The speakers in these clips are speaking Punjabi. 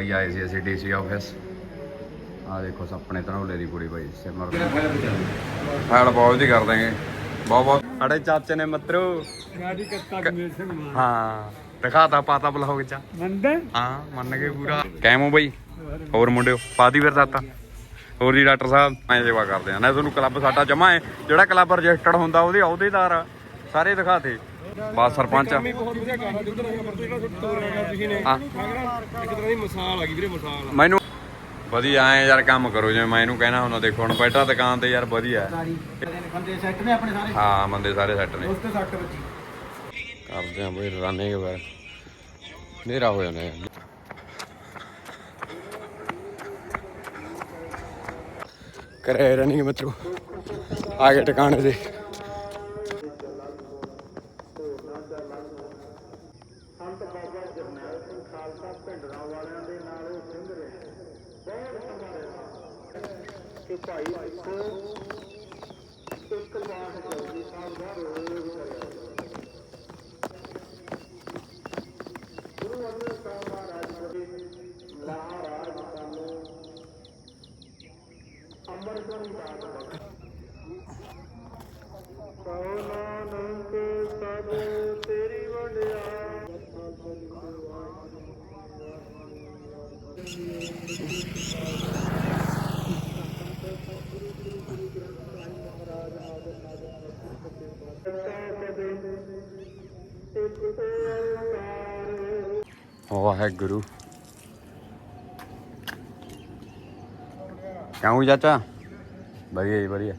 ਬਈ ਆਏ ਸੀ ਅਸੀਂ ਡੀਸੀ ਆਫਿਸ। ਆ ਦੇਖੋ ਸੁਪਨੇ ਧਨੌਲੇ ਦੀ ਕੁੜੀ ਬਈ ਸਿਮਰ ਫਾਈਲ ਬਹੁਤ ਦੀ ਕਰ ਦਾਂਗੇ ਬਹੁਤ ਬਹੁਤ। ਸਾਡੇ ਚਾਚੇ ਨੇ ਮਤਰੋ। ਗਾੜੀ ਕੱਤਾ ਕਮੇਰ ਸਿੰਘ ਮਾਰ। ਹਾਂ ਦਿਖਾਤਾ ਪਾਤਾ ਬਲੌਗ ਚ। ਮੰਦੇ ਹਾਂ ਮੰਨ ਗਏ ਪੂਰਾ। ਕੈਮੋ ਬਈ ਹੋਰ ਮੁੰਡਿਓ ਪਾਦੀ ਫਿਰ ਦਾਤਾ। ਹੋਰ ਜੀ ਡਾਕਟਰ ਸਾਹਿਬ ਐਂ ਸੇਵਾ ਕਰਦੇ ਆ। ਨਾ ਤੁਹਾਨੂੰ ਕਲੱਬ ਸਾਡਾ ਜਮਾ ਹੈ। ਜਿਹੜਾ ਕਲੱਬ ਰਜਿਸਟਰਡ ਹੁੰਦਾ ਉਹਦੇ ਅਹੁਦੇਦਾਰ ਸਾਰੇ ਦਿਖਾਤੇ। ਬਸ ਸਰਪੰਚ ਕੰਮ ਹੀ ਬਹੁਤ ਵਧੀਆ ਕਰਦਾ ਜਿੱਧਰ ਹੈਗਾ ਪਰ ਜਿਹੜਾ ਤੋਰ ਹੈਗਾ ਤੁਸੀਂ ਨੇ। ਹਾਂ। ਮੈਂ ਕਹਿੰਦਾ ਇੱਕ ਤਰ੍ਹਾਂ ਦੀ ਮਿਸਾਲ ਆ ਗਈ ਵੀਰੇ ਮਿਸਾਲ। ਮੈਨੂੰ ਵਧੀਆ ਐ ਯਾਰ ਕੰਮ ਕਰੋ ਜਿਵੇਂ ਮੈਂ ਇਹਨੂੰ ਕਹਿਣਾ ਹੁੰਦਾ ਦੇਖੋ ਹੁਣ ਬੈਠਾ ਦੁਕਾਨ ਤੇ ਯਾਰ ਵਧੀਆ। ਹੈ। ਬੰਦੇ ਸੈੱਟ ਨੇ ਆਪਣੇ ਸਾਰੇ? ਹਾਂ ਬੰਦੇ ਸਾਰੇ ਸੈੱਟ ਨੇ। ਉਸ ਤੇ 60 ਬੱਚੀ ਕਰਦੇ ਆ ਬਈ ਰਨਿੰਗ ਫਿਰ ਹਨੇਰਾ ਹੋ ਜਾਂਦਾ ਯਾਰ। ਕਰੇ ਰਨਿੰਗ ਮਿੱਤਰੋ। ਆ ਗਏ ਟਿਕਾਣੇ ਤੇ। ਵਾਹਿਗੁਰੂ ਕਿਉਂ ਚਾਚਾ ਵਧੀਆ ਜੀ ਵਧੀਆ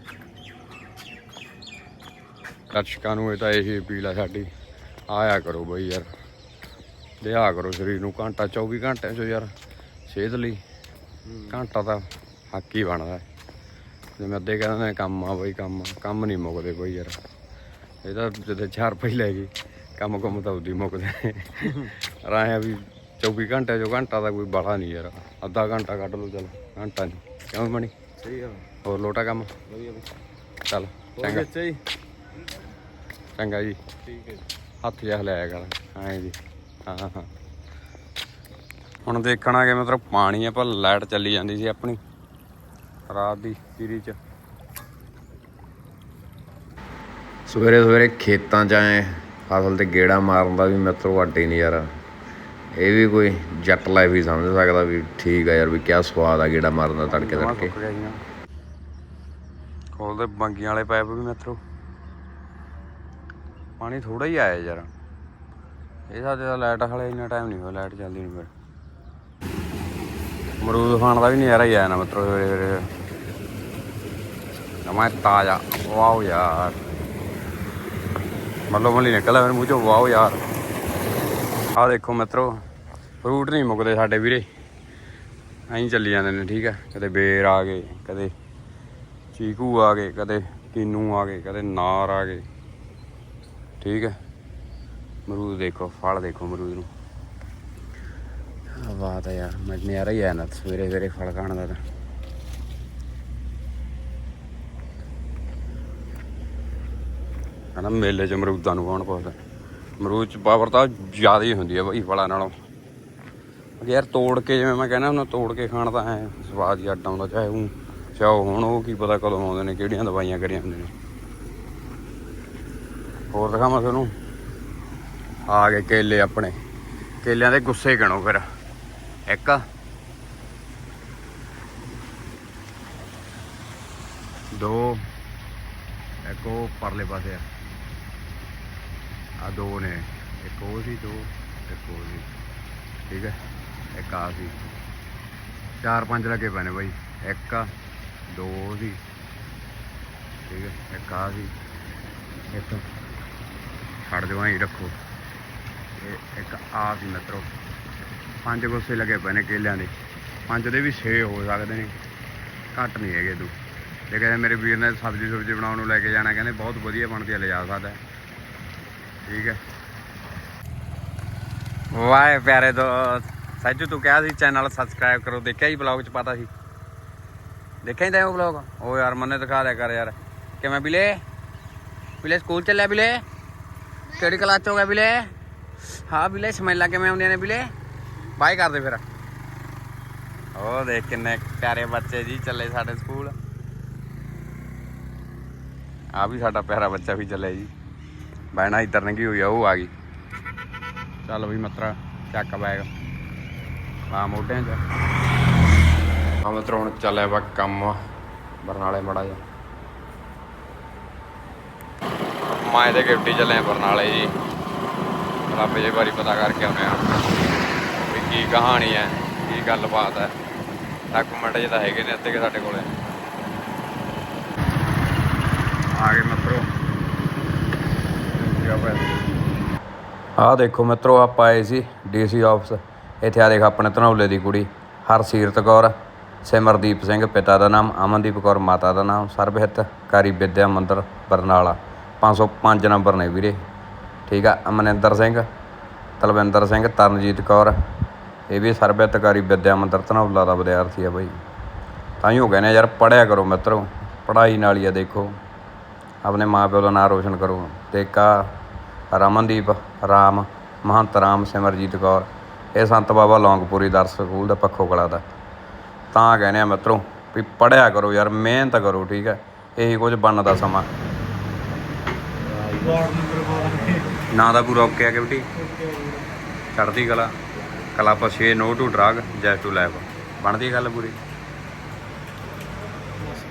ਦਰਸ਼ਕਾਂ ਨੂੰ ਇਹ ਤਾਂ ਇਹੀ ਅਪੀਲ ਆ ਸਾਡੀ। ਆਇਆ ਕਰੋ ਬਈ ਯਾਰ। ਦਿਆ ਕਰੋ ਸਰੀਰ ਨੂੰ ਘੰਟਾ 24 ਘੰਟਿਆਂ ਚੋਂ ਯਾਰ। ਸਿਹਤ ਲਈ। ਘੰਟਾ ਤਾਂ ਹੱਕ ਹੀ ਬਣਦਾ। ਜਿਵੇਂ ਅੱਧੇ ਕਹਿੰਦੇ ਨੇ ਕੰਮ ਆ ਬਈ ਕੰਮ ਕੰਮ ਨਹੀਂ ਮੁੱਕਦੇ ਬਈ ਯਾਰ। ਇਹ ਤਾਂ ਜਿੱਦੇ ਚਾਰ ਪਈ ਲੈ ਗਈ ਕੰਮ ਕੰਮ ਤਾਂ ਉਦੀ ਮੁੱਕਦੇ। ਰਾਇਆ ਵੀ 24 ਘੰਟੇ ਚੋਂ ਘੰਟਾ ਤਾਂ ਕੋਈ ਬਾਲਾ ਨਹੀਂ ਯਾਰ। ਅੱਧਾ ਘੰਟਾ ਕੱਢ ਲਓ ਚੱਲ। ਘੰਟਾ ਨਹੀਂ। ਕਿਉਂ ਮਣੀ ਸਹੀ ਆ। ਹੋਰ ਲੋਟਾ ਕੰਮ? ਵਧੀਆ ਚੱਲ ਚੰਗਾ। ਜੀ? ਚੰਗਾ ਜੀ। ਠੀਕ ਹੈ ਹੱਥ ਜਿਹਾ ਹਲਾਇਆ ਕਰ। ਐਂ ਜੀ। ਹਾਂ ਹਾਂ ਹੁਣ ਦੇਖਣਾ ਕਿ ਮਤਲਬ ਪਾਣੀ ਆ ਪਰ ਲਾਈਟ ਚੱਲੀ ਜਾਂਦੀ ਸੀ ਆਪਣੀ। ਰਾਤ ਦੀ ਸੀਰੀ ਚ। ਸਵੇਰੇ ਸਵੇਰੇ ਖੇਤਾਂ ਚ ਆਏ ਫਸਲ ਤੇ ਗੇੜਾ ਮਾਰਨ ਦਾ ਵੀ ਮਿੱਤਰੋ ਵੱਡੇ ਨਹੀਂ ਯਾਰ। ਇਹ ਵੀ ਕੋਈ ਜੱਟ ਲਾਈਫ ਹੀ ਸਮਝ ਸਕਦਾ ਵੀ ਠੀਕ ਆ ਯਾਰ ਵੀ ਕਿਆ ਸਵਾਦ ਆ ਗੇੜਾ ਮਾਰਨ ਦਾ ਤੜਕੇ ਤੜਕੇ। ਖੋਲਦੇ ਬੰਗੀਆਂ ਵਾਲੇ ਪਾਈਪ ਵੀ ਮਿੱਤਰੋ ਪਾਣੀ ਥੋੜਾ ਹੀ ਆਇਆ ਯਾਰ। ਇਹ ਸਾਡੇ ਦਾ ਲਾਈਟ ਹਲੇ ਇੰਨਾ ਟਾਈਮ ਨਹੀਂ ਹੋਇਆ ਲਾਈਟ ਚੱਲਦੀ ਨਹੀਂ ਫਿਰ। ਅਮਰੂਦ ਖਾਣ ਦਾ ਵੀ ਨਜ਼ਾਰਾ ਹੀ ਆਇਆ ਨਾ ਮਤਲਬ ਸਵੇਰੇ ਸਵੇਰੇ ਨਮਾ ਤਾਜ਼ਾ ਵਾਓ ਯਾਰ। ਮੱਲੋ ਮੱਲੀ ਨਿਕਲਿਆ ਮੂੰਹ ਚੋਂ ਵਾਓ ਯਾਰ। ਆਹ ਦੇਖੋ ਮਿੱਤਰੋ ਫਰੂਟ ਨਹੀਂ ਮੁੱਕਦੇ ਸਾਡੇ ਵੀਰੇ। ਐਂ ਚੱਲੀ ਜਾਂਦੇ ਨੇ, ਠੀਕ ਹੈ ਕਦੇ ਬੇਰ ਆ ਗਏ, ਕਦੇ ਚੀਕੂ ਆ ਗਏ, ਕਦੇ ਕੀਨੂ ਆ ਗਏ, ਕਦੇ ਨਾਰ ਆ ਗਏ। ਠੀਕ ਹੈ ਮਰੂਦ ਦੇਖੋ, ਫਲ ਦੇਖੋ ਮਰੂਦ ਨੂੰ। ਆ ਬਾਤ ਹੈ ਯਾਰ, ਮੈਂ ਨਜ਼ਾਰਾ ਹੀ ਆ ਨਾ ਸਵੇਰੇ ਸਵੇਰੇ ਫਲ ਖਾਣ ਦਾ ਤਾਂ। ਹਨਾ ਮੇਲੇ ਚ ਮਰੂਦਾਂ ਨੂੰ ਕੌਣ ਪੁੱਛਦਾ? ਅਮਰੂਦ ਚ ਪਾਵਰ ਤਾਂ ਜ਼ਿਆਦਾ ਹੀ ਹੁੰਦੀ ਹੈ ਬਈ ਫਲਾਂ ਨਾਲੋਂ। ਯਾਰ ਤੋੜ ਕੇ ਜਿਵੇਂ ਮੈਂ ਕਹਿੰਦਾ ਉਹਨਾਂ ਤੋੜ ਕੇ ਖਾਣ ਦਾ ਐ ਸਵਾਦ ਹੀ ਅੱਡ ਆਉਂਦਾ, ਚਾਹੇ ਉਹ ਚਾਹੇ ਹੁਣ ਉਹ ਕੀ ਪਤਾ ਕਦੋਂ ਆਉਂਦੇ ਨੇ, ਕਿਹੜੀਆਂ ਦਵਾਈਆਂ ਕਰੀਆਂ ਹੁੰਦੀਆਂ ਨੇ। ਹੋਰ ਦਿਖਾਵਾਂ ਤੁਹਾਨੂੰ? ਆ ਗਏ ਕੇਲੇ ਆਪਣੇ। ਕੇਲਿਆਂ ਦੇ ਗੁੱਸੇ ਗਣੋ ਫਿਰ। ਇੱਕ। ਦੋ। ਇੱਕ ਉਹ ਪਰਲੇ ਪਾਸੇ ਆ। ਆ ਦੋ ਨੇ ਇੱਕ ਉਹ ਸੀ ਦੋ ਇੱਕ ਉਹ ਸੀ ਠੀਕ ਹੈ? ਇੱਕ ਆ ਸੀ। ਚਾਰ ਪੰਜ ਲੱਗੇ ਪਏ ਨੇ ਬਾਈ। ਇੱਕ ਆ, ਦੋ ਉਹ ਸੀ। ਠੀਕ ਹੈ? ਇੱਕ ਆ ਸੀ। ਇੱਕ ਛੱਡ ਦਿਓ ਐਂ ਰੱਖੋ। ਇਹ ਇੱਕ ਆ ਸੀ ਮਿੱਤਰੋ। ਪੰਜ ਗੁੱਸੇ ਲੱਗੇ ਪਏ ਨੇ ਕੇਲਿਆਂ ਦੇ। ਪੰਜ ਦੇ ਵੀ 6 ਹੋ ਸਕਦੇ ਨੇ। ਘੱਟ ਨਹੀਂ ਹੈਗੇ ਤੂੰ। ਜੇ ਕਹਿੰਦੇ ਮੇਰੇ ਵੀਰ ਨੇ ਸਬਜ਼ੀ ਸੁਬਜ਼ੀ ਬਣਾਉਣ ਨੂੰ ਲੈ ਕੇ ਜਾਣਾ। ਕਹਿੰਦੇ ਬਹੁਤ ਵਧੀਆ ਬਣਦੀ ਹੈ ਲਿਜਾ ਸਕਦਾ। ਠੀਕ ਹੈ। ਵਾਏ ਪਿਆਰੇ ਦੋਸਤ, ਸੱਜੂ ਤੂੰ ਕਿਹਾ ਸੀ ਚੈਨਲ ਸਬਸਕ੍ਰਾਈਬ ਕਰੋ, ਦੇਖਿਆ ਹੀ ਬਲੌਗ ਚ ਪਤਾ ਸੀ? ਦੇਖਿਆ ਹੀ ਤਾਂ ਉਹ ਬਲੌਗ ਉਹ ਯਾਰ ਮੰਨੇ ਦਿਖਾ ਦਿਆ ਕਰ ਯਾਰ। ਕਿਵੇਂ ਬਿਲੇ? ਬਿਲੇ ਸਕੂਲ ਚੱਲਿਆ ਬਿਲੇ? ਕਿਹੜੀ ਕਲਾਸ ਚ ਹੋ ਗਿਆ ਬਿਲੇ? ਹਾਂ ਬਿਲੇ, ਸਮੈਲਾਂ ਕਿਵੇਂ ਆਉਂਦੀਆਂ ਨੇ ਬਿਲੇ? ਬਾਏ ਕਰਦੇ ਫਿਰ। ਉਹ ਦੇਖ ਕਿੰਨੇ ਪਿਆਰੇ ਬੱਚੇ ਜੀ ਚੱਲੇ ਸਾਡੇ ਸਕੂਲ। ਆ ਵੀ ਸਾਡਾ ਪਿਆਰਾ ਬੱਚਾ ਵੀ ਚੱਲੇ ਜੀ। ਬੈਣਾ ਇੱਧਰ ਲੰਗੀ ਹੋਈ ਆ, ਉਹ ਆ ਗਈ। ਚੱਲ ਵੀ ਮਤਰਾ ਚੱਕ ਬੈਗ ਆ ਮੋਢਿਆਂ 'ਚ। ਆ ਮਤਰਾ, ਹੁਣ ਚੱਲਿਆ ਵਾ ਕੰਮ, ਬਰਨਾਲੇ ਮੜਾ ਜਾ ਮਾਏ ਦੇ ਗਿਫਟੀ ਚੱਲੇ ਆ ਬਰਨਾਲੇ ਜੀ। ਰੱਬ ਜੇ ਵਾਰੀ ਪਤਾ ਕਰਕੇ ਆਉਨੇ ਆ। ਵੀ ਕੀ ਕਹਾਣੀ ਹੈ ਕੀ ਗੱਲਬਾਤ ਹੈ ਡਾਕੂਮੈਂਟ ਜਿਹਦਾ ਹੈਗੇ ਨੇ ਅੱਧੇ ਕੇ ਸਾਡੇ ਕੋਲੇ। ਆ ਗਏ ਮਿੱਤਰੋ ਆ ਦੇਖੋ ਮਿੱਤਰੋ, ਆਪਾਂ ਆਏ ਸੀ ਡੀਸੀ ਆਫਿਸ। ਇੱਥੇ ਆ ਦੇਖ ਆਪਣੇ ਧਨੌਲੇ ਦੀ ਕੁੜੀ, ਹਰਸੀਰਤ ਕੌਰ, ਸਿਮਰਦੀਪ ਸਿੰਘ ਪਿਤਾ ਦਾ ਨਾਮ, ਅਮਨਦੀਪ ਕੌਰ ਮਾਤਾ ਦਾ ਨਾਮ ਸਰਬਹਿਤ ਕਾਰੀ ਵਿਦਿਆ ਮੰਦਿਰ, ਬਰਨਾਲਾ। 505 ਨੰਬਰ ਨੇ ਵੀਰੇ। ਠੀਕ ਆ, ਅਮਨਿੰਦਰ ਸਿੰਘ, ਤਲਵਿੰਦਰ ਸਿੰਘ, ਤਰਨਜੀਤ ਕੌਰ। ਇਹ ਵੀ ਸਰਬਿਤਕਾਰੀ ਵਿਦਿਆ ਮੰਦਿਰ, ਧਨੌਲਾ ਦਾ ਵਿਦਿਆਰਥੀ ਆ ਬਾਈ। ਤਾਂ ਹੀ ਹੋ ਗਏ ਨੇ ਯਾਰ ਪੜਿਆ ਕਰੋ ਮਿੱਤਰੋ। ਪੜ੍ਹਾਈ ਨਾਲ ਹੀ ਆ ਦੇਖੋ। ਆਪਣੇ ਮਾਪਿਓ ਦਾ ਨਾਂ ਰੋਸ਼ਨ ਕਰੋ। ਤੇ ਇੱਕ ਰਮਨਦੀਪ, ਰਾਮ, ਮਹੰਤ, ਰਾਮ, ਸਿਮਰਜੀਤ ਕੌਰ। ਇਹ ਸੰਤ ਬਾਬਾ ਲੌਂਗਪੁਰੀ ਦਰਸ ਸਕੂਲ ਦਾ ਪੱਖੋ ਕਲਾ ਦਾ। ਤਾਂ ਕਹਿੰਦੇ ਆ ਮਿੱਤਰੋ ਵੀ ਪੜਿਆ ਕਰੋ ਯਾਰ, ਮਿਹਨਤ ਕਰੋ, ਠੀਕ ਹੈ? ਇਹੀ ਕੁਝ ਬਣਨ ਦਾ ਸਮਾਂ। ਵਾਰਡ ਨੰਬਰ 12 ਨਾਂ ਦਾ ਪੂਰਾ ਓਕੇ ਆ ਕਿਉਂਟੀ ਚੜ੍ਹਦੀ ਕਲਾ। ਕਲੱਬ 6 ਨੋ ਟੂ ਡਰਗ, ਜੈ ਟੂ ਲੈਬ ਬਣਦੀ ਗੱਲ ਪੂਰੀ?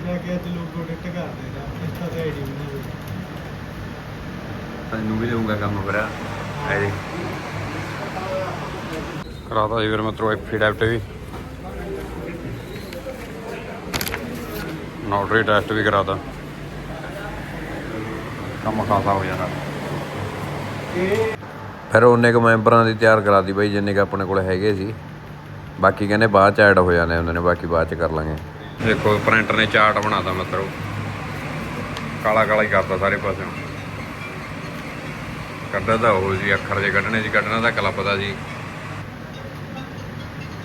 ਮੈਂ ਕਿਹਾ ਤੇ ਲੋਕ ਪ੍ਰੋਡਕਟ ਕਰ ਦੇਣਾ ਇਸ ਤੇ ਆਈਡੀ ਬਣਾ ਤੈਨੂੰ ਵੀ ਦੇਊਂਗਾ ਕੰਮ ਫਿਰ ਐਦੇ ਕਰਾਤਾ ਜੀ ਫਿਰ ਮਤਰੋ ਐਫੀਡੈਵਿਟ ਵੀ। ਨੋਟਰੀ ਟੈਸਟ ਵੀ ਕਰਾਤਾ। ਕੰਮ ਖਾਸਾ ਹੋ ਜਾਣਾ। ਫਿਰ ਉਹਨੇ ਕੁ ਮੈਂਬਰਾਂ ਦੀ ਤਿਆਰ ਕਰਾਤੀ ਬਈ, ਜਿੰਨੇ ਕੁ ਆਪਣੇ ਕੋਲ ਹੈਗੇ ਸੀ। ਬਾਕੀ ਕਹਿੰਦੇ ਬਾਅਦ ਚ ਐਡ ਹੋ ਜਾਣੇ ਉਹਨਾਂ ਨੇ, ਬਾਕੀ ਬਾਅਦ ਚ ਕਰ ਲਾਂਗੇ। ਦੇਖੋ ਪ੍ਰਿੰਟਰ ਨੇ ਚਾਰਟ ਬਣਾਤਾ ਮਤਲਬ ਕਾਲਾ ਕਾਲਾ ਹੀ ਕਰਤਾ ਸਾਰੇ ਪਾਸੇ ਕੱਢਦਾ ਤਾਂ ਉਹ ਜੀ ਅੱਖਰ ਜੇ ਕੱਢਣੇ ਸੀ ਕੱਢਣਾ ਤਾਂ ਕਲੱਪ ਦਾ ਜੀ।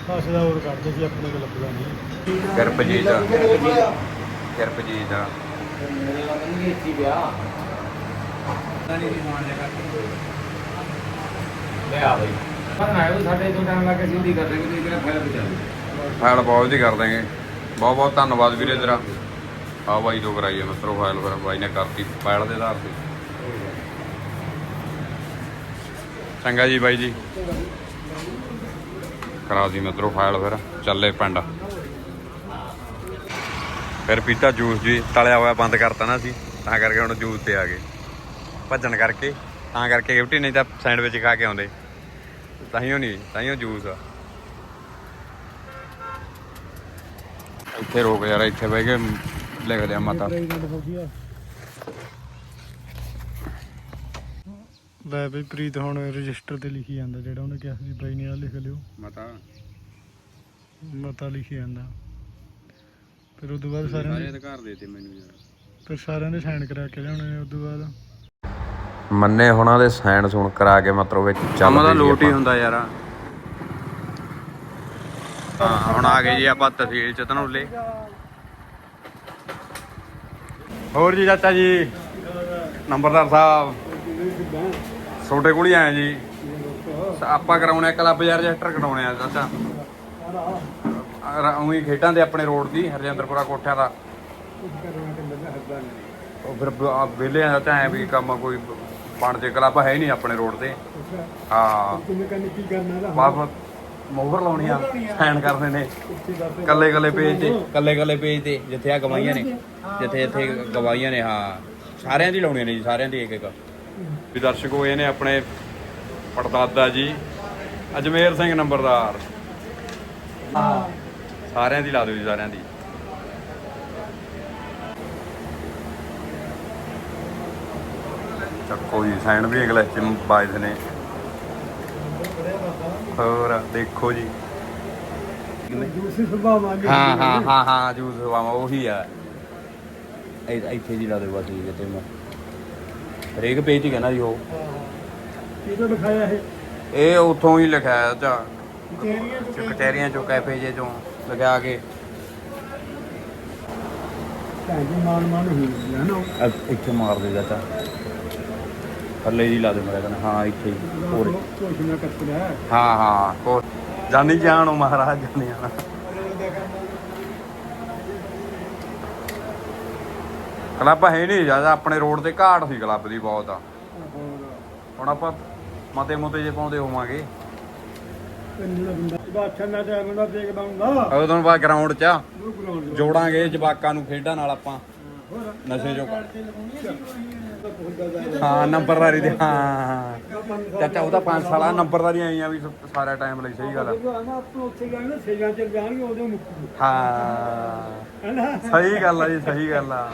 ਦਾ ਹੋਰ ਕਰਦੇ ਆਪਣੇ ਕੋਲ ਲੱਭਦਾ ਨਹੀਂ। ਕਿਰਪਜੀਤ ਦਾ ਕਿਰਪਜੀਤ ਦਾ ਸਾਡੇ ਤੋਂ ਟਾਈਮ ਲੱਗ ਕੇ ਸਿੱਧੀ ਕਰ ਦੇਗੇ ਤੇ ਤੇਰਾ ਫਾਇਦਾ ਬਚਾ ਫਾਈਲ ਬਹੁਤ ਹੀ ਕਰ ਦਾਂਗੇ ਬਹੁਤ ਬਹੁਤ ਧੰਨਵਾਦ ਵੀਰੇ ਤੇਰਾ। ਆ ਬਾਈ ਤੋਂ ਕਰਾਈ ਹੈ ਮਿੱਤਰੋ ਫਾਈਲ ਫਿਰ ਬਾਈ ਨੇ ਕਰਤੀ ਫਾਈਲ ਦੇ ਆਧਾਰ ਤੇ। ਚੰਗਾ ਜੀ ਬਾਈ ਜੀ। ਕਰਾ ਦੀ ਮਿੱਤਰੋ ਫਾਈਲ ਫਿਰ। ਚੱਲੇ ਪਿੰਡ। ਫਿਰ ਪੀਤਾ ਜੂਸ ਜੀ, ਤਲਿਆ ਹੋਇਆ ਬੰਦ ਕਰਤਾ ਨਾ ਸੀ ਤਾਂ ਕਰਕੇ ਹੁਣ ਜੂਸ ਤੇ ਆ ਗਏ। ਭੱਜਣ ਕਰਕੇ, ਤਾਂ ਕਰਕੇ ਗਿਫਟੀ ਨਹੀਂ ਤਾਂ ਸੈਂਡਵਿਚ ਖਾ ਕੇ ਆਉਂਦੇ। ਤਾਈਓ ਨਹੀਂ ਤਾਈਓ ਜੂਸ ਆ। ਇੱਥੇ ਰੋਕ ਯਾਰ, ਇੱਥੇ ਬਹਿ ਕੇ ਲਿਖ ਲਿਆ ਮਾਤਾ। ਲੈ ਬਈ ਪ੍ਰੀਤ ਹੁਣ ਰਜਿਸਟਰ ਤੇ ਲਿਖੀ ਜਾਂਦਾ ਜਿਹੜਾ ਉਹਨੇ ਕਿਹਾ ਸੀ ਬਾਈ ਨੇ ਆ ਲਿਖ ਲਿਓ। ਮਾਤਾ। ਮਤਾ ਲਿਖੀ ਜਾਂਦਾ। ਫਿਰ ਤੋਂ ਬਾਅਦ ਸਾਰਿਆਂ ਸਾਰੇ ਨੇ ਅਧਿਕਾਰ ਦੇਤੇ ਮੈਨੂੰ ਯਾਰ। ਫਿਰ ਸਾਰਿਆਂ ਨੇ ਸਾਈਨ ਕਰਾ ਕੇ ਲਿਆਉਣੇ ਨੇ ਤੋਂ ਬਾਅਦ। ਮੰਨੇ ਹੁਣਾਂ ਦੇ ਸਾਈਨ ਸੁਣ ਕਰਾ ਕੇ ਮਤਲਬ ਵਿੱਚ ਚੱਲ ਦਾ ਲੋਟ ਹੀ ਹੁੰਦਾ ਯਾਰ। ਹਾਂ ਹੁਣ ਆ ਗਏ ਜੀ ਆਪਾਂ ਤਹਿਸੀਲ ਚ ਧਨੌਲੇ ਹੋਰ ਜੀ ਚਾਚਾ ਜੀ। ਨੰਬਰਦਾਰ ਸਾਹਿਬ। ਛੋਟੇ ਕੋਲ ਹੀ ਆਏ ਜੀ। ਆਪਾਂ ਕਰਾਉਣੇ ਕਲੱਬ ਯਾਰ ਰਜਿਸਟਰ ਕਰਾਉਣੇ ਆ ਚਾਚਾ ਉਹੀ ਖੇਡਾਂ ਦੇ ਆਪਣੇ ਰੋਡ ਦੀ, ਹਰਜਿੰਦਰਪੁਰਾ ਕੋਠਿਆਂ ਦਾ। ਉਹ ਫਿਰ ਬ- ਆ, ਤਾਂ ਐ ਵੀ ਕੰਮ ਕੋਈ ਬਣ ਜੇ ਕਲੱਬ ਹੈ ਨਹੀਂ ਆਪਣੇ ਰੋਡ ਤੇ। ਹਾਂ। ਕਿਵੇਂ ਮੋਹਰ ਲਾਉਣੀ ਆ ਸਾਈਨ ਕਰਦੇ ਨੇ। ਕੱਲੇ ਕੱਲੇ ਪੇਜ ਤੇ, ਕੱਲੇ ਕੱਲੇ ਪੇਜ ਤੇ ਜਿੱਥੇ ਆ ਗਵਾਈਆਂ ਨੇ, ਜਿੱਥੇ ਜਿੱਥੇ ਗਵਾਈਆਂ ਨੇ, ਹਾਂ। ਸਾਰਿਆਂ ਦੀ ਲਾਉਣੀਆਂ ਨੇ ਜੀ, ਸਾਰਿਆਂ ਦੀ ਇੱਕ ਇੱਕ। ਵੀ ਦਰਸ਼ਕ ਹੋਏ ਨੇ ਆਪਣੇ ਪੜਦਾਦਾ ਜੀ ਅਜਮੇਰ ਸਿੰਘ ਨੰਬਰਦਾਰ। ਸਾਰਿਆਂ ਦੀ ਲਾ ਦਿਓ ਜੀ ਸਾਰਿਆਂ ਦੀ। ਚੱਕੋ ਜੀ ਸਾਈਨ ਵੀ ਇੰਗਲਿਸ਼ ਚ ਬਾਜਦੇ ਨੇ। ਹੋਰ ਦੇਖੋ ਜੀ। ਹਾਂ ਹਾਂ ਹਾਂ ਹਾਂ ਜੂਸ ਹਵਾਵਾ ਉਹੀ ਆ। ਇਹ ਇੱਥੇ ਜੀ ਲਾ ਦੇ ਬਸ ਤੇ ਮੈਂ ਹਰੇਕ ਪੇਜ ਹੀ ਕਹਿੰਦਾ ਜੀ ਉਹ। ਇਹ ਤਾਂ ਲਿਖਾਇਆ ਇਹ? ਇਹ ਉਥੋਂ ਹੀ ਤੇਰੀਆਂ ਤੋਂ ਕਚਹਿਰੀਆਂ ਚੋਂ ਕੈਫੇ ਜੇ ਚੋਂ ਲਗਾ ਕੇ। ਭੈਣ ਜੀ ਮਾਨ ਮਾਨ ਹੋਈ ਹੈ ਨਾ ਇੱਥੇ ਮਾਰ ਦੇ ਚਾਚਾ ਥੱਲੇ ਜੀ ਲਾ ਦੇ ਮੇਰਾ ਕਹਿੰਦਾ ਹਾਂ ਇੱਥੇ ਹੀ ਹੋਰ। ਕੁਛ ਨਾ ਕੱਤਿਆ ਹਾਂ ਹਾਂ ਕੋ ਜਾਨੀ ਜਾਣੋ ਮਹਾਰਾਜ ਜਾਨੀ ਜਾਣਾ ਕਲੱਬ ਹੈ ਨਹੀਂ ਜ਼ਿਆਦਾ, ਆਪਣੇ ਰੋਡ ਤੇ ਘਾਟ ਸੀ ਕਲੱਬ ਦੀ ਬਹੁਤ ਆ। ਹੁਣ ਆਪਾਂ ਮਤੇ ਮੁਤੇ ਜੇ ਪਾਉਂਦੇ ਹੋਵਾਂਗੇ। ਕੰਨੂ ਬੰਦਾ ਟਾਈਮ ਦਾ ਦੇਖ ਬੰਦਾ ਉਹ ਤੁਹਾਨੂੰ ਬਾਅਦ ਗਰਾਊਂਡ 'ਚ ਉਹ ਜੋੜਾਂਗੇ ਜਵਾਕਾਂ ਨੂੰ ਖੇਡਾਂ ਨਾਲ ਆਪਾਂ। ਨਸ਼ੇ ਚੋਂ ਹਾਂ ਨੰਬਰਦਾਰੀ ਦੇ, ਹਾਂ ਚਾਚਾ ਉਹਦਾ 5 ਸਾਲਾ ਨੰਬਰਦਾਰੀ ਆਈਆਂ ਵੀ ਸ- ਸਾਰਾ ਟਾਈਮ ਲਈ, ਸਹੀ ਗੱਲ ਆ। ਆਪਾਂ ਉੱਥੇ ਗਏ ਸੇਜਾਂ ਚ ਜਾਣਗੇ ਉਦੋਂ ਮੁੱਕੂ ਹਾਂ। ਹੈਨਾ ਸਹੀ ਗੱਲ ਆ ਜੀ, ਸਹੀ ਗੱਲ ਆ।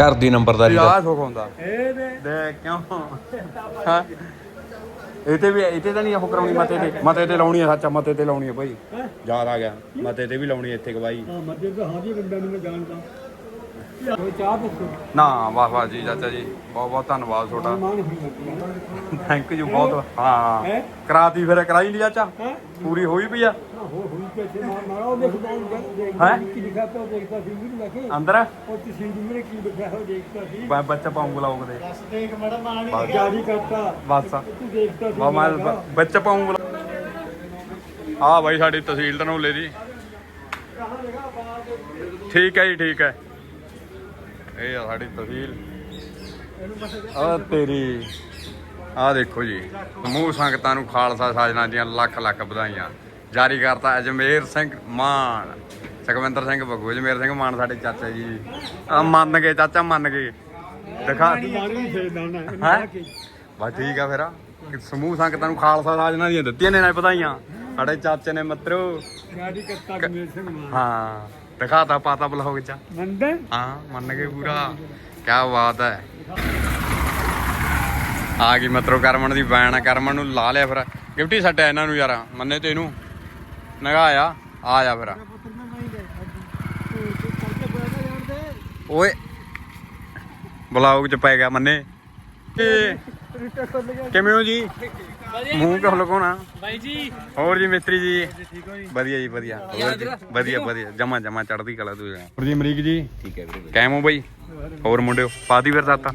ਘਰ ਦੀ ਨੰਬਰਦਾਰੀ ਦਾ। ਆਹ ਸੁੱਖ ਹੁੰਦਾ। ਇਹ ਦੇ ਕਿਉਂ? ਹਾਂ। ਇਹ ਤੇ ਵੀ ਇਹ ਤੇ ਤਾਂ ਨਹੀਂ ਉਹ ਕਰਾਉਣੀ ਮਤੇ ਤੇ ਮਤੇ ਤੇ ਲਾਉਣੀ ਆ ਸੱਚਾ ਮਤੇ ਤੇ ਲਾਉਣੀ ਆ ਭਾਈ? ਯਾਦ ਆ ਗਿਆ। ਮਤੇ ਤੇ ਵੀ ਲਾਉਣੀ ਆ ਇੱਥੇ ਗਵਾਈ ਹਾਂ ਮੱਦੇ ਤਾਂ ਹਾਂ ਜੀ ਬੰਦਾ ਨੂੰ ਮੈਂ ਜਾਣਦਾ। ਉਹ ਚਾਹ ਪੁੱਛੋ। ਨਾ ਵਾਹ ਵਾਹ ਜੀ ਚਾਚਾ ਜੀ ਬਹੁਤ ਬਹੁਤ ਧੰਨਵਾਦ ਤੁਹਾਡਾ। ਮਾਨ ਥੈਂਕ ਯੂ ਬਹੁਤ ਹਾਂ। ਹੈ? ਕਰਾਤੀ ਫਿਰ ਕਰਾਈ ਲਈ ਚਾਚਾ? ਹੈ? ਪੂਰੀ ਹੋਈ ਪਈ ਆ? ਹੋ ਹੋਈ ਕਿ ਇੱਥੇ ਮਾਰ ਮਾਰਾ। ਉਹ ਦੇਖ ਹੈਂ? ਕੀ ਲਿਖਾ ਉਹ ਦੇਖਦਾ ਸੀ ਵੀ ਲੱਗੇ ਅੰਦਰ? ਉਹ ਤੁਸੀਂ ਮੇਰੇ ਕੀ ਲਿਖਿਆ ਹੋ ਦੇਖਦਾ ਸੀ। ਬੱਚਾ ਪਾਉਂਗਾ ਲੋਕ ਦੇ ਦੇਖ ਮੜਾ ਮਾਣੀ ਜਾਰੀ ਕਰਤਾ। ਬਸ। ਤੂੰ ਦੇਖਦਾ ਸੀ ਵਾ ਮੈਂ ਬੱਚਾ ਪਾਉਂਗਾ ਆ ਬਾਈ ਸਾਡੀ ਤਹਿਸੀਲ ਧਨੌਲੇ ਦੀ ਠੀਕ ਹੈ ਜੀ ਠੀਕ ਹੈ। ਇਹ ਆ ਸਾਡੀ ਤਹਿਸੀਲ ਆ ਤੇਰੀ ਆ ਦੇਖੋ ਜੀ ਸਮੂਹ ਸੰਗਤਾਂ ਨੂੰ ਖਾਲਸਾ ਸਾਜਣਾ ਦੀਆਂ ਲੱਖ ਲੱਖ ਵਧਾਈਆਂ। ਜਾਰੀ ਕਰਤਾ ਅਜਮੇਰ ਸਿੰਘ ਮਾਨ। ਸੁਖਵਿੰਦਰ ਸਿੰਘ ਬੱਗੂ ਅਜਮੇਰ ਸਿੰਘ ਮਾਨ ਸਾਡੇ ਚਾਚਾ ਜੀ। ਆ ਮੰਨ ਗਏ ਚਾਚਾ ਮੰਨ ਗਏ। ਦਿਖਾ? ਬਸ ਠੀਕ ਆ ਫਿਰ ਸਮੂਹ ਸੰਗਤਾਂ ਨੂੰ ਖਾਲਸਾ ਸਾਜਣਾ ਦੀਆਂ ਦਿੱਤੀਆਂ ਨੇ ਨਾਲ ਵਧਾਈਆਂ। ਸਾਡੇ ਚਾਚੇ ਨੇ ਮਤਰੋ। ਜਾਰੀ ਕਰਤਾ ਮੇਰੇ ਸਿੰਘ ਮਾਨ। ਹਾਂ। ਦਿਖਾਤਾ ਪਾਤਾ ਬਲੌਗ ਚ। ਮੰਨਦਾ? ਹਾਂ ਮੰਨ ਗਏ ਪੂਰਾ। ਕੀ ਬਾਤ ਹੈ ਆ ਗਈ ਮਤਰੋ ਕਰਮਨ ਦੀ ਬੈਣ ਕਰਮਨ ਨੂੰ ਲਾ ਲਿਆ ਫਿਰ। ਗਿਫਟੀ ਛੱਡਿਆ ਇਹਨਾਂ ਨੂੰ ਯਾਰ। ਮੰਨੇ ਤੇ ਇਹਨੂੰ। ਨਗਾਇਆ। ਆ ਜਾ ਫਿਰ। ਓਏ। ਬਲੌਗ ਚ ਪੈ ਗਿਆ ਮੰਨੇ। ਕਿਵੇਂ ਹੋ ਜੀ? ਮੂੰਹ ਕਿਉਂ ਲਗਾਉਣਾ ਬਾਈ ਜੀ ਹੋਰ ਜੀ ਮਿਸਤਰੀ ਜੀ ਵਧੀਆ ਜੀ ਵਧੀਆ ਹੋਰ ਜੀ, ਵਧੀਆ ਵਧੀਆ ਜਮਾ ਜਮਾ ਚੜਦੀ ਕਲਾ ਤੂੰ ਹੋਰ ਜੀ ਅਮਰੀਕ ਜੀ ਠੀਕ ਹੈ ਵੀਰੇ ਕੈਮ ਹੋ ਬਾਈ ਹੋਰ ਮੁੰਡਿਓ ਪਾਤੀ ਫਿਰ ਸਾਤਾ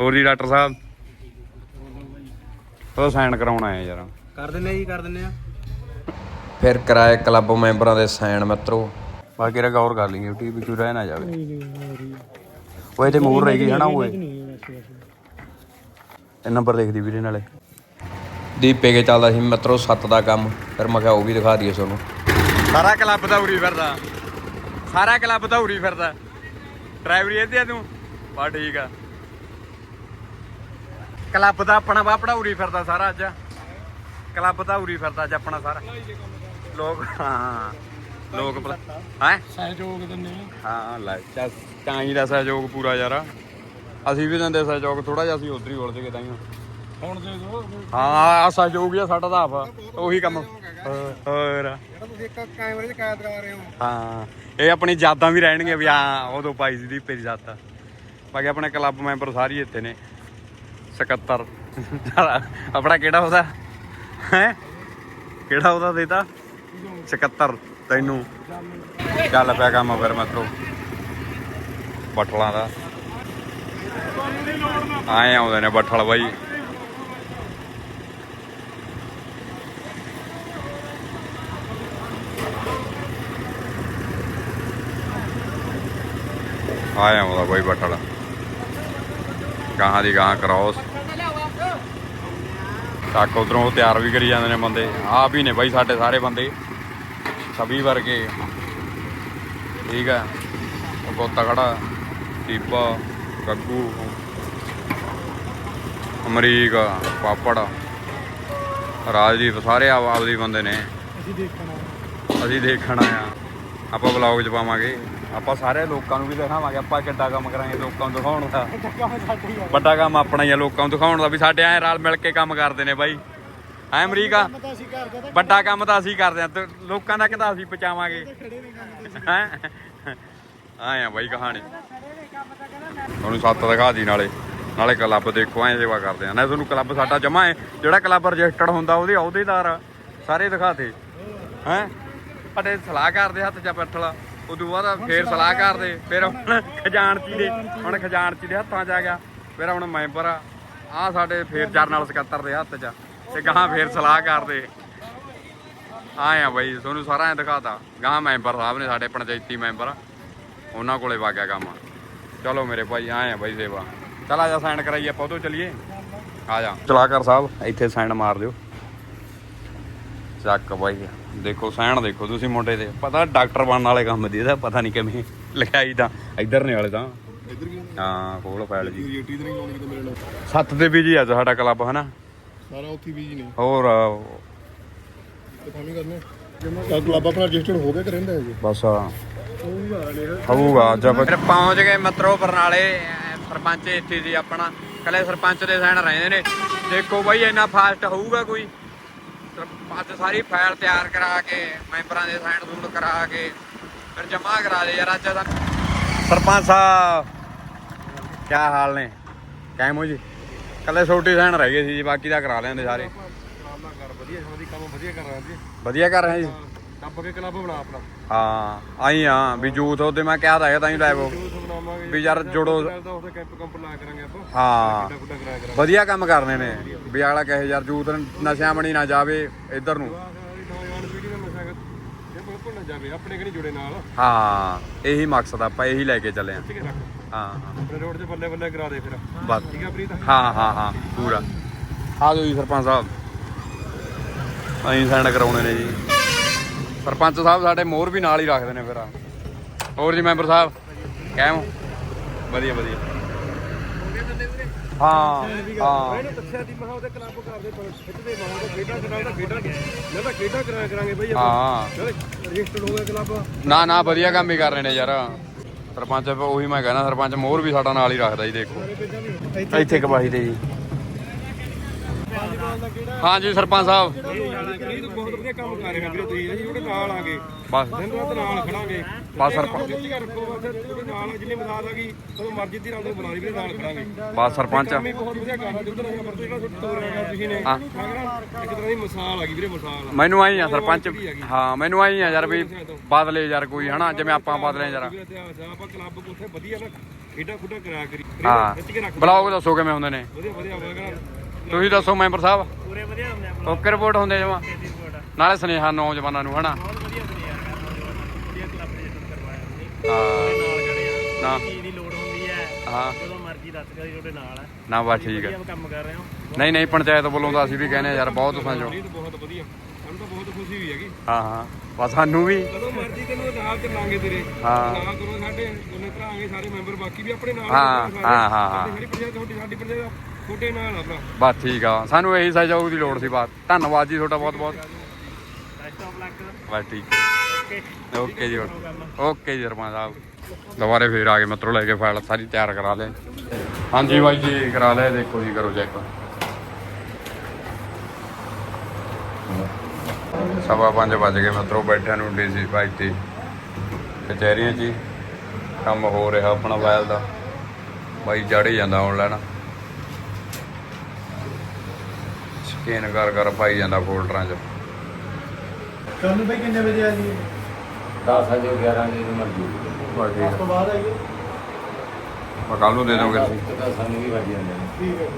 ਹੋਰ ਜੀ ਡਾਕਟਰ ਸਾਹਿਬ ਉਹ ਸਾਈਨ ਕਰਾਉਣਾ ਹੈ ਯਾਰ ਕਰ ਦਿੰਨੇ ਜੀ ਕਰ ਦਿੰਨੇ ਆ ਫਿਰ ਕਰਾਏ ਕਲੱਬ ਮੈਂਬਰਾਂ ਦੇ ਸਾਈਨ ਮਿੱਤਰੋ ਬਾਕੀ ਰ ਗੌਰ ਕਰ ਲਈਏ ਟੀਵੀ ਕਿਉਂ ਰਹਿ ਨਾ ਜਾਵੇ ਉਹ ਤੇ ਮੂਰ ਰਹਿ ਗਈ ਹਨਾ ਓਏ ਇਹ ਨੰਬਰ ਲਿਖ ਦੀ ਵੀਰੇ ਨਾਲੇ ਦੀਪੇ ਕੇ ਚੱਲਦਾ ਸੀ ਮਿੱਤਰੋ ਸੱਤ ਦਾ ਕੰਮ। ਫਿਰ ਮੈਂ ਕਿਹਾ ਉਹ ਵੀ ਦਿਖਾ ਦਈਏ ਤੁਹਾਨੂੰ ਸਾਰਾ ਕਲੱਬ ਦਾ ਉਰੀ ਫਿਰਦਾ। ਸਾਰਾ ਕਲੱਬ ਦਾ ਉਰੀ ਫਿਰਦਾ। ਡਰਾਈਵਰੀ ਇਹਦੇ ਆ ਤੂੰ? ਬਾ ਠੀਕ ਆ। ਕਲੱਬ ਦਾ ਆਪਣਾ ਬਾਪੜਾ ਉਰੀ ਫਿਰਦਾ ਸਾਰਾ ਅੱਜ। ਕਲੱਬ ਦਾ ਉਰੀ ਫਿਰਦਾ ਅੱਜ ਆਪਣਾ ਸਾਰਾ। ਲੋਕ ਹਾਂ। ਲੋਕ ਹੈ? ਸਹਿਯੋਗ ਦਿੰਨੇ ਹਾਂ ਲੈ ਚੱਲ ਚਾਹੀ ਦਾ ਸਹਿਯੋਗ ਪੂਰਾ ਯਾਰ। ਅਸੀਂ ਵੀ ਦਿੰਦੇ ਸਹਿਯੋਗ ਥੋੜਾ ਜਿਹਾ ਅਸੀਂ ਉਧਰ ਹੀ ਉਲਝ ਗਏ ਤਾਂ ਹੁਣ ਦੇ ਦੋ ਹਾਂ ਆ ਸਹਿਯੋਗ ਹੀ ਆ ਸਾਡਾ ਤਾਂ ਆਪ ਉਹੀ ਕੰਮ। ਹੋਰ। ਜਿਹੜਾ ਤੁਸੀਂ ਇੱਕ ਕੈਮਰੇ 'ਚ ਕੈਦ ਕਰਾ ਰਹੇ ਹੋ। ਹਾਂ ਇਹ ਆਪਣੀ ਯਾਦਾਂ ਵੀ ਰਹਿਣਗੀਆਂ ਵੀ ਹਾਂ ਉਦੋਂ ਪਾਈ ਸੀ ਦੀਪੇ ਦੀ ਯਾਦਾਂ ਬਾਕੀ ਆਪਣੇ ਕਲੱਬ ਮੈਂਬਰ ਸਾਰੇ ਇੱਥੇ ਨੇ। 77 ਆਪਣਾ ਕਿਹੜਾ ਉਹਦਾ? ਹੈ? ਕਿਹੜਾ ਉਹਦਾ ਦੇਤਾ 77 ਤੈਨੂੰ। ਚੱਲ ਪਿਆ ਕੰਮ ਫਿਰ ਮਤਲਬ ਬੱਠਲਾਂ ਦਾ। ਆਏ ਆਉਂਦੇ ਨੇ ਬੱਠਲ ਬਾਈ। ਆਇਆ ਆਉਂਦਾ ਬਾਈ ਬੱਠਲ। ਗਾਹਾਂ ਦੀ ਗਾਹਾਂ ਕ੍ਰੋਸ ਟੱਕ ਉਧਰੋਂ ਤਿਆਰ ਵੀ ਕਰੀ ਜਾਂਦੇ ਨੇ ਬੰਦੇ। ਆਪ ਹੀ ਨੇ ਬਾਈ ਸਾਡੇ ਸਾਰੇ ਬੰਦੇ। ਸਭੀ ਵਰਗੇ। ਠੀਕ ਹੈ ਉਹ ਕੋਤਾ ਖੜਾ ਦੀਪਾ ਗੱਗੂ ਅਮਰੀਕ ਪਾਪੜ। ਰਾਜਦੀਪ ਸਾਰੇ ਆਪ ਆਪਦੀ ਬੰਦੇ ਨੇ। ਅਸੀਂ ਦੇਖਣਾ ਅਸੀਂ ਦੇਖਣ ਆਇਆ ਆਪਾਂ ਵਲੌਗ ਚ ਪਾਵਾਂਗੇ। ਆਪਾਂ ਸਾਰੇ ਲੋਕਾਂ ਨੂੰ ਵੀ ਦਿਖਾਵਾਂਗੇ ਆਪਾਂ ਕਿੱਡਾ ਕੰਮ ਕਰਾਂਗੇ ਲੋਕਾਂ ਨੂੰ ਦਿਖਾਉਣ ਦਾ। ਵੱਡਾ ਕੰਮ ਆਪਣਾ ਹੀ ਆ ਲੋਕਾਂ ਨੂੰ ਦਿਖਾਉਣ ਦਾ ਵੀ ਸਾਡੇ ਐ ਰਲ ਮਿਲ ਕੇ ਕੰਮ ਕਰਦੇ ਨੇ ਬਾਈ। ਐ ਅਮਰੀਕਾ? ਤਾਂ ਕਰਦੇ ਤਾਂ ਵੱਡਾ ਕੰਮ ਤਾਂ ਅਸੀਂ ਕਰਦੇ ਆ ਤੇ ਲੋਕਾਂ ਦਾ ਕਿਤਾ ਅਸੀਂ ਪਹੁੰਚਾਵਾਂਗੇ। ਤੇ ਹੈ? ਆਏ ਆ ਬਾਈ ਕਹਾਣੀ। ਤੁਹਾਨੂੰ ਸੱਤ ਦਿਖਾ ਦੀ ਨਾਲੇ। ਨਾਲੇ ਕਲੱਬ ਦੇਖੋ ਐ ਸੇਵਾ ਕਰਦੇ ਆ। ਨਾ ਤੁਹਾਨੂੰ ਕਲੱਬ ਸਾਡਾ ਜਮਾ ਹੈ ਜਿਹੜਾ ਕਲੱਬ ਰਜਿਸਟਰਡ ਹੁੰਦਾ ਉਹਦੇ ਅਹੁਦੇਦਾਰ ਸਾਰੇ ਦਿਖਾਤੇ ਹੈ? ਸਾਡੇ ਸਲਾਹਕਾਰ ਦੇ ਹੱਥ 'ਚ ਪੱਠਲਾ। ਉਦੋਂ ਬਾਅਦ ਫੇਰ ਸਲਾਹਕਾਰ ਦੇ, ਫਿਰ ਹੁਣ ਖਜ਼ਾਨਚੀ ਦੇ, ਹੁਣ ਖਜ਼ਾਨਚੀ ਦੇ ਹੱਥਾਂ 'ਚ ਆ ਗਿਆ। ਫਿਰ ਹੁਣ ਮੈਂਬਰ ਆ ਆਹ ਸਾਡੇ ਫੇਰ ਜਰਨਲ ਸਕੱਤਰ ਦੇ ਹੱਥ 'ਚ ਤੇ ਗਾਹਾਂ ਫੇਰ ਸਲਾਹਕਾਰ ਦੇ। ਆਏ ਆ ਤੁਹਾਨੂੰ ਸਾਰਾ ਐ ਦਿਖਾਤਾ। ਗਾਂ ਮੈਂਬਰ ਸਾਹਿਬ ਨੇ ਸਾਡੇ ਪੰਚਾਇਤੀ ਮੈਂਬਰ। ਉਹਨਾਂ ਕੋਲੇ ਵਾਗਿਆ ਕੰਮ ਚਲੋ ਮੇਰੇ ਭਾਈ, ਆਏ ਆ ਬਾਈ ਸੇਵਾ। ਚਲ ਆ ਜਾ, ਸਾਈਨ ਕਰਾਈਏ ਆਪਾਂ, ਉਦੋਂ ਚਲੀਏ। ਆ ਜਾ। ਚਲਾਕਾਰ ਸਾਹਿਬ, ਇੱਥੇ ਸਾਈਨ ਮਾਰ ਦਿਓ। ਚੱਕ ਬਾਈ। ਦੇਖੋ ਸਾਈਨ ਦੇਖੋ ਤੁਸੀਂ ਮੁੰਡੇ ਦੇ ਪਤਾ ਡਾਕਟਰ ਬਣਨ ਵਾਲੇ ਕੰਮ ਦੀ ਇਹਦਾ ਪਤਾ ਨਹੀਂ ਕਿਵੇਂ ਲਿਖਾਈ ਤਾਂ। ਇੱਧਰ ਨੇ ਵਾਲੇ ਤਾਂ। ਇੱਧਰ ਕੀ ਹਾਂ ਕੋਲ ਫਾਈਲ ਜੀ। ਰੀਟੀ ਤੇ ਨਹੀਂ ਲਾਉਣੀ ਕਿਤੇ ਮੇਰੇ ਨਾਲ? ਸੱਤ ਤੇ ਵੀ ਜੀ ਅੱਜ ਸਾਡਾ ਕਲੱਬ ਹਨਾ? ਸਾਰਾ ਉੱਥੇ ਬੀਜੀ ਨੇ। ਹੋਰ ਤੇ ਕੰਮ ਹੀ ਕਰਨੇ ਕਾ ਕਲੱਬ ਆਪਣਾ ਰਜਿਸਟਰਡ ਹੋ ਗਿਆ ਕਿ ਰਹਿੰਦਾ ਹੈ ਜੀ ਬਸ ਹੋਊਗਾ ਜਬ ਫਿਰ ਪਹੁੰਚ ਗਏ ਮਤਰੋ ਬਰਨਾਲੇ ਸਰਪੰਚ ਇੱਥੇ ਸੀ ਆਪਣਾ। ਕੱਲੇ ਸਰਪੰਚ ਦੇ ਸਾਈਨ ਰਹਿੰਦੇ ਨੇ। ਦੇਖੋ ਬਾਈ ਇੰਨਾ ਫਾਸਟ ਹੋਊਗਾ ਕੋਈ? ਸਰਪੰਚ ਸਾਰੀ ਫਾਈਲ ਤਿਆਰ ਕਰਾ ਕੇ ਮੈਂਬਰਾਂ ਦੇ ਸਾਈਨ ਸੂਨ ਕਰਾ ਕੇ ਫਿਰ ਜਮਾ ਕਰਾ ਦੇ ਯਾਰ ਅੱਜ ਤਾਂ ਸਰਪੰਚ ਸਾਹਿਬ ਕੀ ਹਾਲ ਨੇ? ਕੈਮੋ ਜੀ? ਕੱਲੇ ਛੋਟੀ ਸਾਈਨ ਰਹਿ ਗਏ ਸੀ ਜੀ ਬਾਕੀ ਦਾ ਕਰਾ ਲੈਂਦੇ ਸਾਰੇ। ਵਧੀਆ ਸਮਾਦੀ ਕੰਮ ਵਧੀਆ ਕਰ ਰਹਾ ਜੀ। ਵਧੀਆ ਕਰ ਰਹੇ ਜੀ। ਕੱਬ ਕੇ ਕਲੱਬ ਬਣਾ ਆਪਣਾ। ਹਾਂ ਆਈ ਆ ਵੀ ਜੂਥ ਉਹਦੇ ਮੈਂ ਕਿਹਾ ਤਾਂ ਹੀ ਜੂਸ ਬਣਾਵਾਂਗੇ ਵੀ ਯਾਰ ਜੋੜੋ। ਚੱਲਦਾ ਉਹਦੇ ਕੈਂਪ ਕੰਪ ਲਾ ਕਰਾਂਗੇ ਆਪਾਂ। ਹਾਂ। ਕਰਾਂਗੇ। ਵਧੀਆ ਕੰਮ ਕਰਨੇ ਨੇ। ਵੀ ਅਗਲਾ ਕਹੇ ਯਾਰ ਜੂਥ ਨਸ਼ਿਆਂ ਬਣੀ ਨਾ ਜਾਵੇ ਇੱਧਰ ਨੂੰ। ਸਾਰੀ ਨੌਜਵਾਨ ਪੀੜ੍ਹੀ ਦਾ ਨਸ਼ਾ ਇਹ ਬਿਲਕੁਲ ਨਾ ਜਾਵੇ ਆਪਣੇ ਕਿ ਨਹੀਂ ਜੁੜੇ ਨਾਲ? ਹਾਂ ਇਹੀ ਮਕਸਦ ਆ, ਆਪਾਂ ਇਹੀ ਲੈ ਕੇ ਚੱਲੇ ਆ ਠੀਕ ਹੈ ਰੱਖ। ਹਾਂ ਆਪਣੇ ਰੋਡ 'ਤੇ ਬੱਲੇ ਬੱਲੇ ਕਰਾ ਦੇ ਫਿਰ। ਬਸ। ਠੀਕ ਹੈ ਪ੍ਰੀਤ? ਹਾਂ ਹਾਂ ਹਾਂ ਪੂਰਾ। ਆ ਜਾਓ ਜੀ ਸਰਪੰਚ ਸਾਹਿਬ। ਅਸੀਂ ਸਾਈਨ ਕਰਾਉਣੇ ਨੇ ਜੀ। ਸਰਪੰਚ ਸਾਹਿਬ ਸਾਡੇ ਮੋਹਰ ਵੀ ਨਾਲ ਹੀ ਰੱਖਦੇ ਨੇ ਫਿਰ ਹੋਰ ਜੀ ਮੈਂਬਰ ਸਾਹਿਬ ਕਹਿਮ ਵਧੀਆ ਵਧੀਆ। ਹਾਂ ਹਾਂ। ਇਹਨੇ ਦੱਸਿਆ ਦੀ ਮਹਾ ਉਹਦੇ ਕਲੱਬ ਕਰਦੇ ਖਿੱਚਦੇ ਮਹਾ ਉਹ ਖੇਡਾਂ ਕਰਾਉਂਦਾ ਖੇਡਾਂ ਮੈਂ ਤਾਂ ਖੇਡਾਂ ਕਰਾਇਆ ਕਰਾਂਗੇ ਬਈ ਹਾਂ। ਰਜਿਸਟਰਡ ਹੋ ਗਿਆ ਕਲੱਬ ਨਾ ਨਾ ਵਧੀਆ ਕੰਮ ਹੀ ਕਰ ਰਹੇ ਨੇ ਯਾਰ। ਸਰਪੰਚ ਉਹੀ ਮੈਂ ਕਹਿੰਦਾ ਸਰਪੰਚ ਮੋਹਰ ਵੀ ਸਾਡਾ ਨਾਲ ਹੀ ਰੱਖਦਾ ਜੀ ਦੇਖੋ। ਇੱਥੇ ਕਬਾਹੀ ਤੇ ਜੀ। ਹਾਂਜੀ, ਸਰਪੰਚ ਸਾਹਿਬ। ਇਹ ਬਹੁਤ ਵਧੀਆ ਕੰਮ ਕਰ ਰਹੇ ਵੀਰੇ ਤੁਸੀਂ ਅਸੀਂ ਉਹਦੇ ਨਾਲ ਆ ਗਏ ਬਸ। ਦਿਨ ਰਾਤ ਨਾਲ ਖੜਾਂਗੇ ਬਸ ਸਰਪੰਚ। ਜਿੱਤੀ ਰੱਖੋ ਬਸ ਉਹਦੇ ਨਾਲ ਜਿੰਨੀ ਮਦਦ ਆ ਗਈ ਉਹ ਮਰਜ਼ੀ ਦੀ ਨਾਲ ਦੇ ਬੁਲਾ ਲਈ ਵੀਰੇ ਨਾਲ ਖੜਾਂਗੇ ਬਸ ਸਰਪੰਚ। ਕੰਮ ਹੀ। ਬਹੁਤ ਵਧੀਆ ਕਰ ਰਿਹਾ ਜਿੱਧਰ ਅਸੀਂ ਵਰਤੇ ਜਿਹੜਾ ਤੋਰ ਰਿਹਾ ਤੁਸੀਂ ਨੇ ਹਾਂ। ਮੈਂ ਕਹਿੰਦਾ ਇੱਕ ਤਰ੍ਹਾਂ ਦੀ ਮਿਸਾਲ ਆ ਗਈ ਵੀਰੇ ਮਿਸਾਲ ਮੈਨੂੰ ਆਈ ਆ ਸਰਪੰਚ। ਹਾਂ, ਮੈਨੂੰ ਆਈ ਆ ਯਾਰ ਵੀ ਬਦਲੇ ਯਾਰ ਕੋਈ, ਹਨਾ? ਜਿਵੇਂ ਆਪਾਂ ਬਦਲੇ ਯਾਰ। ਵੀਰੇ ਇਤਿਹਾਸ ਆ ਆਪਾਂ ਕਲੱਬ ਉੱਥੇ ਵਧੀਆ ਨਾ ਖੇਡਾਂ ਖੁੱਡਾਂ ਕਰਾਇਆ ਕਰੀ ਹਾਂ। ਖਿੱਚ ਕੇ ਰੱਖ ਬਲੌਗ ਦੱਸੋ ਕਿਵੇਂ ਹੁੰਦੇ ਨੇ? ਵਧੀਆ ਵਧੀਆ ਮੈਂ ਕਹਿੰਦਾ ਤੁਸੀਂ ਦੱਸੋ ਮੈਂਬਰ ਸਾਹਿਬ। ਪੂਰੇ ਵਧੀਆ ਹੁੰਦੇ ਆ ਓਕੇ ਰਿਪੋਰਟ ਹੁੰਦੇ ਜਮਾ? ਰਿਪੋਰਟ ਨਾਲੇ ਸੁਨੇਹਾ ਨੌਜਵਾਨਾਂ ਨੂੰ ਹਨਾ? ਬਹੁਤ ਵਧੀਆ ਸੀ ਯਾਰ ਵਧੀਆ ਕਲੱਬ ਰਜਿਸਟਰ ਕਰਵਾਇਆ ਤੁਸੀਂ। ਹਾਂ। ਨਾਲ ਖੜੇ ਆ ਨਾ। ਕੀ ਦੀ ਲੋੜ ਹੁੰਦੀ ਹੈ। ਹਾਂ। ਜਦੋਂ ਮਰਜ਼ੀ ਦੱਸ ਦਿਓ ਤੁਹਾਡੇ ਨਾਲ ਹੈ। ਨਾ ਬਸ ਠੀਕ ਹੈ। ਵਧੀਆ ਕੰਮ ਕਰ ਰਹੇ ਹੋ। ਨਹੀਂ ਨਹੀਂ ਪੰਚਾਇਤ ਵੱਲੋਂ ਤਾਂ ਅਸੀਂ ਵੀ ਕਹਿੰਦੇ ਆ ਯਾਰ ਬਹੁਤ ਸੰਜੋ। ਇਹ ਤਾਂ ਬਹੁਤ ਵਧੀਆ। ਸਾਨੂੰ ਤਾਂ ਬਹੁਤ ਖੁਸ਼ੀ ਹੋਈ ਹੈਗੀ। ਹਾਂ ਹਾਂ। ਬਸ ਸਾਨੂੰ ਵੀ। ਕਦੋਂ ਮਰਜ਼ੀ ਤੈਨੂੰ ਨਾਲ ਚੱਲਾਂਗੇ ਤੇਰੇ। ਹਾਂ। ਨਾਲ ਕਰੋ ਸਾਡੇ ਦੋਨੇ ਭਰਾਂਗੇ ਸਾਰੇ ਮੈਂਬਰ ਬਾਕੀ ਵੀ ਆਪਣੇ ਨਾਲ ਹਾਂ। ਹਾਂ, ਹਾਂ, ਹਾਂ। ਸਾਡੀ ਪੰਚਾਇਤ ਤੁਹਾਡੀ ਸਾਡੀ ਪੰਚਾਇਤ। ਛੋਟੇ ਨਾਲ ਆ ਭਰਾ ਬਸ ਠੀਕ ਆ। ਸਾਨੂੰ ਇਹੀ ਸਹਿਯੋਗ ਦੀ ਲੋੜ ਸੀ ਬਾਤ। ਧੰਨਵਾਦ ਜੀ ਤੁਹਾਡਾ ਬਹੁਤ ਬਹੁਤ। ਬੈਸਟ ਆਫ ਲੱਕ ਬਸ ਠੀਕ। ਹੈ ਓਕੇ ਜੀ। ਓਕੇ ਜੀ ਸਰਪੰਚ ਸਾਹਿਬ। ਦੁਬਾਰੇ ਫੇਰ ਆ ਗਏ ਮਤਰੋ ਲੈ ਕੇ ਫਾਈਲ ਸਾਰੀ ਤਿਆਰ ਕਰਾ ਲੈ। ਹਾਂਜੀ ਬਾਈ ਜੀ ਕਰਾ ਲੈ ਦੇਖੋ ਜੀ ਕਰੋ ਚੈੱਕ ਸਵਾ ਪੰਜ ਵੱਜ ਗਏ ਮਤਰੋ ਬੈਠਿਆਂ ਨੂੰ ਡੀਸੀ ਬਾਈ ਤੇ ਕਚਹਿਰੀਆਂ ਹੀ। ਕੰਮ ਹੋ ਰਿਹਾ ਆਪਣਾ ਫਾਈਲ ਦਾ। ਬਾਈ ਹੀ ਜਾਂਦਾ ਆਨਲਾਈਨ ਸਕੈਨ ਕਰ ਕਰ ਪਾਈ ਜਾਂਦਾ ਫੋਲਡਰਾਂ 'ਚ। ਕੱਲ ਨੂੰ ਬਈ ਕਿੰਨੇ ਵਜੇ ਆ ਜੀ 10 ਵਜੇ 11 ਵਜੇ ਨੂੰ ਮਰਜ਼ੀ। ਬਸ ਠੀਕ ਉਸ ਤੋਂ ਬਾਅਦ ਆਈਏ ਮੈਂ ਕੱਲ ਨੂੰ ਦੇ ਦੋਗੇ। ਤੁਸੀਂ ਪਤਾ ਸਾਨੂੰ ਵੀ ਵੱਜ ਜਾਂਦੇ ਨੇ। ਠੀਕ ਹੈ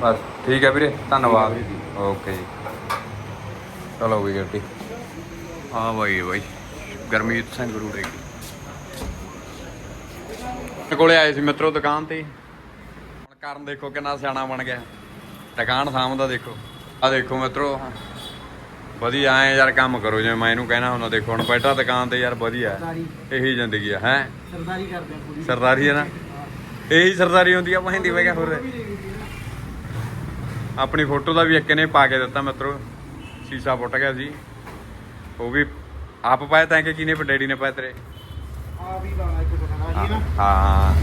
ਬਸ ਠੀਕ ਹੈ ਵੀਰੇ ਧੰਨਵਾਦ। ਓਕੇ ਜੀ। ਚਲੋ ਵੀ ਗੱਡੀ ਆ ਬਾਈ ਬਾਈ। ਗਰਮੀਤ ਸਿੰਘ ਰੂੜੇ ਕੀ ਮੇਰੇ ਕੋਲੇ ਆਏ ਸੀ ਮਿੱਤਰੋ ਦੁਕਾਨ ਤੇ। ਹੁਣ ਕਰਨ ਦੇਖੋ ਕਿੰਨਾ ਸਿਆਣਾ ਬਣ ਗਿਆ। ਦੁਕਾਨ ਸਾਹਮਣਾ ਦੇਖੋ। ਆ ਦੇਖੋ ਮਿੱਤਰੋ ਵਧੀਆ ਐ ਯਾਰ ਕੰਮ ਕਰੋ ਜਿਵੇਂ ਮੈਂ ਇਹਨੂੰ ਕਹਿਣਾ ਹੁੰਦਾ ਦੇਖੋ ਹੁਣ ਬੈਠਾ ਦੁਕਾਨ ਤੇ ਯਾਰ ਵਧੀਆ ਇਹੀ ਜ਼ਿੰਦਗੀ ਆ ਹੈ? ਸਰਦਾਰੀ ਕਰਦੇ ਆ ਪੂਰੀ। ਸਰਦਾਰੀ ਹੈ ਨਾ? ਇਹੀ ਸਰਦਾਰੀ ਹੁੰਦੀ ਆ ਮਹਿੰਦੀ ਵਗਾ ਹੋਰ। ਆਪਣੀ ਫੋਟੋ ਦਾ ਵੀ ਇੱਕ ਨੇ ਪਾ ਕੇ ਦਿੱਤਾ ਮਿੱਤਰੋ ਸੀਸਾ ਪੁੱਟ ਗਿਆ ਸੀ ਉਹ ਵੀ ਆਪ ਪਾਇਆ ਤਾਂ ਕਿ ਕਿਨੇ ਡੈਡੀ ਨੇ ਪਾਇਆ ਤੇਰੇ? ਆ ਵੀ ਲਾਣਾ ਇੱਕ ਬਣਾ ਜੀ ਨਾ ਹਾਂ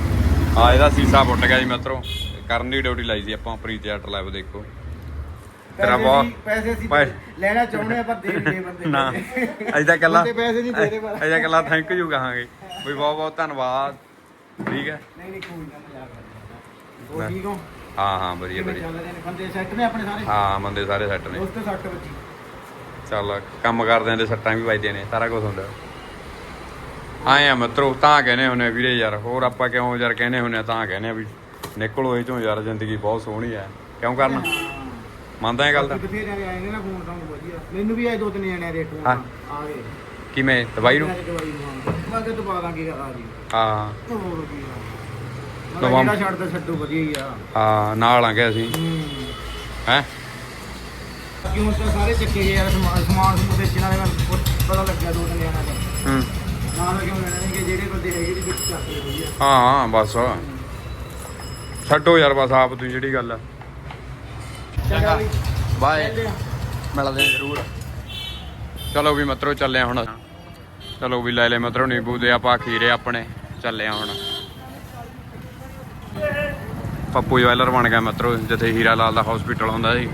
ਹਾਂ ਇਹਦਾ ਸੀਸਾ ਪੁੱਟ ਗਿਆ ਜੀ ਮਿੱਤਰੋ। ਕਰਨ ਦੀ ਡਿਊਟੀ ਲਾਈ ਸੀ ਆਪਾਂ ਪ੍ਰੀਤ ਲੈਬ ਦੇਖੋ। ਤੇਰਾ ਬਹੁਤ ਪੈਸੇ ਸੀ ਪੈਸੇ- ਲੈਣਾ ਚਾਹੁੰਦੇ ਆ ਪਰ ਦੇ ਨਹੀਂ ਦੇ ਬੰਦੇ। ਨਾ ਅਜਾ ਕੱਲਾ ਬੰਦੇ ਪੈਸੇ ਨਹੀਂ ਦੇ ਰਹੇ ਪਰ। ਅਜਾ ਕੱਲਾ ਥੈਂਕ ਯੂ ਕਹਾਂਗੇ। ਵੀ ਬਹੁਤ ਬਹੁਤ ਧੰਨਵਾਦ। ਠੀਕ ਹੈ? ਨਹੀਂ ਨਹੀਂ ਕੋਈ ਨਾ ਮਜ਼ਾਕ ਠੀਕ ਹੋ? ਹਾਂ ਹਾਂ ਵਧੀਆ ਵਧੀਆ। ਨੇ? ਬੰਦੇ ਸੈੱਟ ਨੇ ਆਪਣੇ ਸਾਰੇ? ਹਾਂ ਬੰਦੇ ਸਾਰੇ ਸੈੱਟ ਨੇ। ਉਸ ਤੇ ਸੱਟ ਵੱਜੀ। ਚੱਲ ਕੰਮ ਕਰਦੇ ਤੇ ਸੱਟਾਂ ਵੀ ਵੱਜਦੀਆਂ ਨੇ ਸਾਰਾ ਕੁਝ ਹੁੰਦਾ। ਆਏ ਆ ਮਿੱਤਰੋ ਤਾਂ ਕਹਿੰਦੇ ਹੁੰਨੇ ਵੀਰੇ ਯਾਰ ਹੋਰ ਆਪਾਂ ਕਿਉਂ ਯਾਰ ਕਹਿੰਦੇ ਹੁੰਨੇ ਆ, ਤਾਂ ਕਹਿੰਦੇ ਆ ਵੀ ਨਿਕਲੋ ਇਹ ਚੋਂ ਯਾਰ ਜ਼ਿੰਦਗੀ ਬਹੁਤ ਸੋਹਣੀ ਆ ਕਿਉਂ ਕਰਨਾ? ਮੰਨਦਾ ਇਹ ਗੱਲ ਦਾ? ਬਥੇਰੇ ਆਏ ਨੇ ਨਾ ਫੋਨ ਤਾਂ ਵਧੀਆ। ਮੈਨੂੰ ਵੀ ਆਏ ਦੋ ਤਿੰਨ ਜਣੇ ਰੇਟ। ਆ ਗਏ। ਕਿਵੇਂ? ਦਵਾਈ ਨੂੰ? ਦਵਾਈ ਨੂੰ ਮੈਂ ਕਿਹਾ ਤੂੰ ਪਾ ਦਾਂਗੇ ਆ ਜੀ। ਹਾਂ। ਹੋਰ ਕੀ ਆ। ਮੈਂ ਜਿਹੜਾ ਛੱਡਦਾ ਛੱਡੋ ਵਧੀਆ ਹੀ ਆ। ਹਾਂ ਨਾਲ ਆ ਗਏ ਅਸੀਂ। ਹੂੰ। ਕਿਉਂ ਤਾਂ ਸਾਰੇ ਚੱਕੇ ਗਏ ਯਾਰ ਸਮਾਨ ਸਮਾਨ ਸਮੂਨ ਵੇਚਣ ਵਾਲੇ ਮੈਨੂੰ ਪਤਾ ਲੱਗਿਆ ਦੋ ਤਿੰਨ ਜਣਿਆਂ ਦਾ। ਹੂੰ। ਨਾਲ ਕਿਉਂ ਲੈਣੇ ਕਿ ਜਿਹੜੇ ਬੰਦੇ ਹੈਗੇ ਦੀ ਵਿੱਚ ਚੱਕ ਲਏ ਵਧੀਆ। ਹਾਂ ਹਾਂ ਬਸ। ਛੱਡੋ ਯਾਰ ਬਸ ਆਪ ਤੂੰ ਜਿਹੜੀ ਗੱਲ ਆ। ਚੰਗਾ। ਬਾਏ ਮਿਲਦੇ ਆ ਜ਼ਰੂਰ। ਚਲੋ ਵੀ ਮਤਰੋ, ਚੱਲੇ ਹੁਣ ਚਲੋ ਵੀ ਲੈ ਲੈ ਮਤਰੋ, ਨਿੰਬੂ ਦੇ ਆਪਾਂ ਖੀਰੇ ਆਪਣੇ। ਚੱਲੇ ਹੁਣ। ਪੱਪੂ ਜਵੈਲਰ ਬਣ ਗਿਆ ਮਤਰੋ, ਜਿੱਥੇ ਹੀਰਾ ਲਾਲ ਦਾ ਹਸਪੀਟਲ ਹੁੰਦਾ ਸੀ।